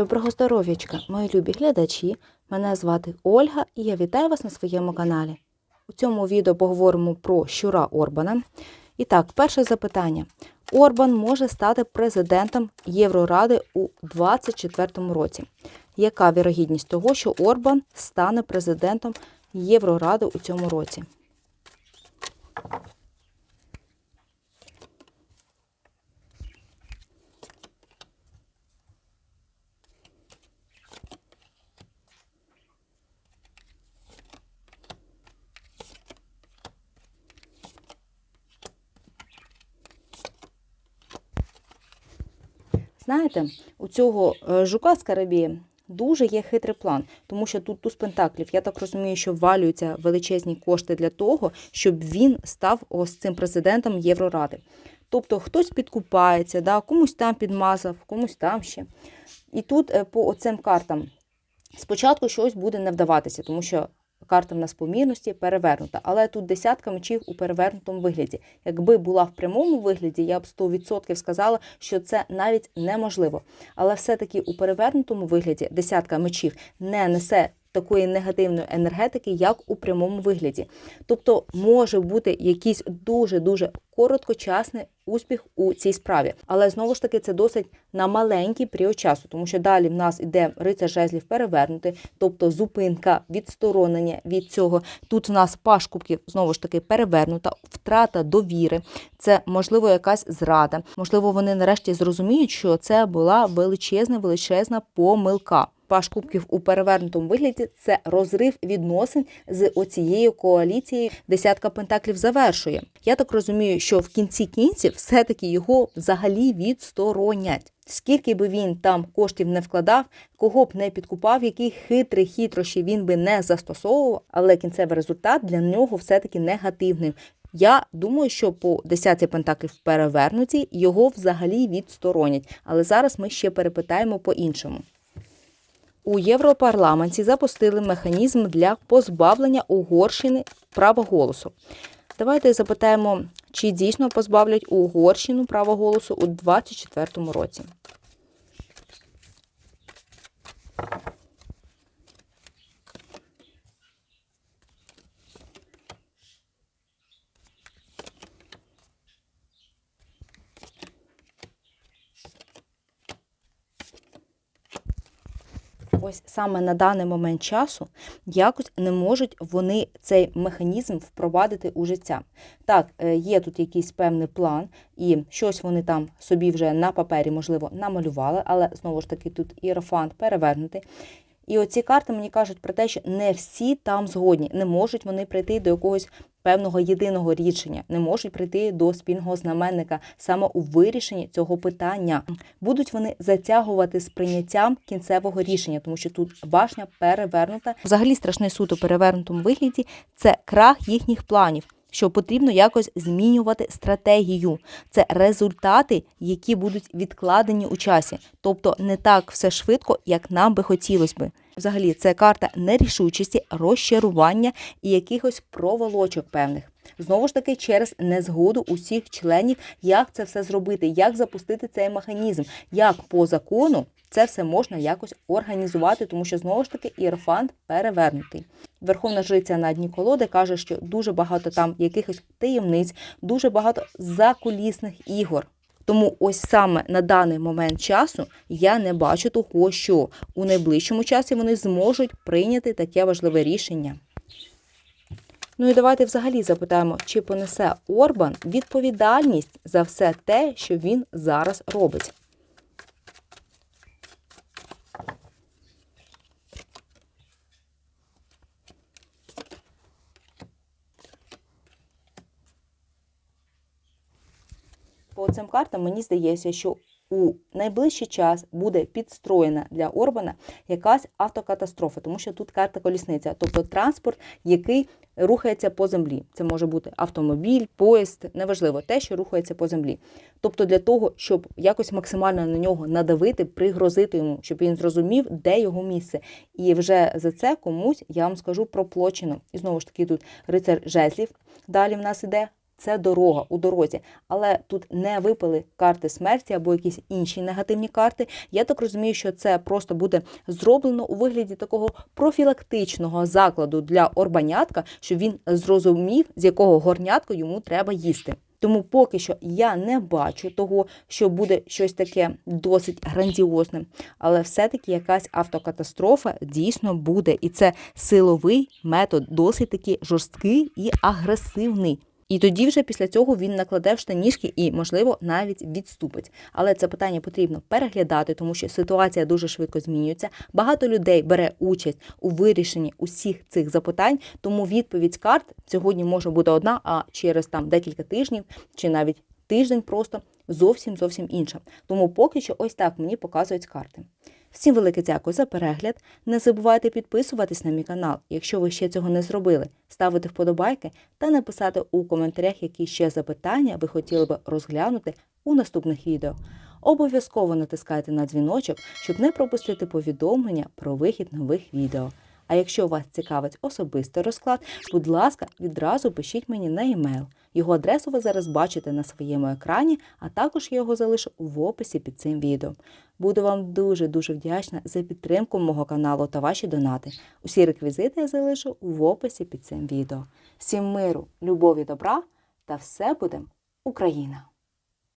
Доброго здоров'ячка, мої любі глядачі. Мене звати Ольга і я вітаю вас на своєму каналі. У цьому відео поговоримо про щура Орбана. І так, перше запитання. Орбан може стати президентом Євроради у 2024 році. Яка вірогідність того, що Орбан стане президентом Євроради у цьому році? Знаєте, у цього е, жука з Карибії дуже є хитрий план, тому що тут туз пентаклів. Я так розумію, що ввалюються величезні кошти для того, щоб він став ось цим президентом Євроради. Тобто хтось підкупається, да, комусь там підмазав, комусь там ще. І тут е, по оцим картам спочатку щось буде не вдаватися, тому що карта в нас помірності перевернута. Але тут десятка мечів у перевернутому вигляді. Якби була в прямому вигляді, я б 100% сказала, що це навіть неможливо. Але все-таки у перевернутому вигляді десятка мечів не несе. Такої негативної енергетики, як у прямому вигляді. Тобто може бути якийсь дуже-дуже короткочасний успіх у цій справі. Але знову ж таки це досить на маленький період часу, тому що далі в нас іде рицар жезлів перевернути, тобто зупинка, відсторонення від цього. Тут в нас паш кубків знову ж таки перевернута, втрата довіри. Це можливо якась зрада. Можливо, вони нарешті зрозуміють, що це була величезна, величезна помилка. Паш кубків у перевернутому вигляді це розрив відносин з оцією коаліцією. Десятка пентаклів завершує. Я так розумію, що в кінці кінців все-таки його взагалі відсторонять. Скільки би він там коштів не вкладав, кого б не підкупав, які хитрі хитрощі він би не застосовував, але кінцевий результат для нього все-таки негативний. Я думаю, що по десятці пентаклів перевернуті його взагалі відсторонять. Але зараз ми ще перепитаємо по-іншому. У Європарламенті запустили механізм для позбавлення Угорщини права голосу. Давайте запитаємо, чи дійсно позбавлять Угорщину права голосу у 2024 році. Ось саме на даний момент часу якось не можуть вони цей механізм впровадити у життя. Так, е, є тут якийсь певний план, і щось вони там собі вже на папері, можливо, намалювали, але знову ж таки тут іерофант перевернутий. І оці карти мені кажуть про те, що не всі там згодні, не можуть вони прийти до якогось певного єдиного рішення, не можуть прийти до спільного знаменника саме у вирішенні цього питання. Будуть вони затягувати з прийняттям кінцевого рішення, тому що тут башня перевернута. Взагалі страшний суд у перевернутому вигляді це крах їхніх планів. Що потрібно якось змінювати стратегію. Це результати, які будуть відкладені у часі, тобто не так все швидко, як нам би хотілося би. Взагалі, це карта нерішучості, розчарування і якихось проволочок певних. Знову ж таки, через незгоду усіх членів, як це все зробити, як запустити цей механізм, як по закону це все можна якось організувати, тому що знову ж таки іерфант перевернутий. Верховна жриця на дні колоди каже, що дуже багато там якихось таємниць, дуже багато закулісних ігор. Тому ось саме на даний момент часу я не бачу того, що у найближчому часі вони зможуть прийняти таке важливе рішення. Ну і давайте взагалі запитаємо, чи понесе Орбан відповідальність за все те, що він зараз робить. По цим картам мені здається, що у найближчий час буде підстроєна для Орбана якась автокатастрофа, тому що тут карта колісниця, тобто транспорт, який рухається по землі. Це може бути автомобіль, поїзд, неважливо те, що рухається по землі. Тобто, для того, щоб якось максимально на нього надавити, пригрозити йому, щоб він зрозумів, де його місце. І вже за це комусь я вам скажу проплочено. І знову ж таки, тут рицар жезлів. Далі в нас іде це дорога у дорозі, але тут не випали карти смерті або якісь інші негативні карти. Я так розумію, що це просто буде зроблено у вигляді такого профілактичного закладу для орбанятка, щоб він зрозумів, з якого горнятка йому треба їсти. Тому поки що я не бачу того, що буде щось таке досить грандіозне, але все-таки якась автокатастрофа дійсно буде, і це силовий метод, досить таки жорсткий і агресивний. І тоді вже після цього він накладе в штанішки і, можливо, навіть відступить. Але це питання потрібно переглядати, тому що ситуація дуже швидко змінюється. Багато людей бере участь у вирішенні усіх цих запитань. Тому відповідь карт сьогодні може бути одна, а через там декілька тижнів чи навіть тиждень просто зовсім зовсім інша. Тому поки що ось так мені показують карти. Всім велике дякую за перегляд. Не забувайте підписуватись на мій канал, якщо ви ще цього не зробили, ставити вподобайки та написати у коментарях, які ще запитання ви хотіли би розглянути у наступних відео. Обов'язково натискайте на дзвіночок, щоб не пропустити повідомлення про вихід нових відео. А якщо вас цікавить особистий розклад, будь ласка, відразу пишіть мені на емейл. Його адресу ви зараз бачите на своєму екрані, а також я його залишу в описі під цим відео. Буду вам дуже-дуже вдячна за підтримку мого каналу та ваші донати. Усі реквізити я залишу в описі під цим відео. Всім миру, любові, добра та все буде Україна!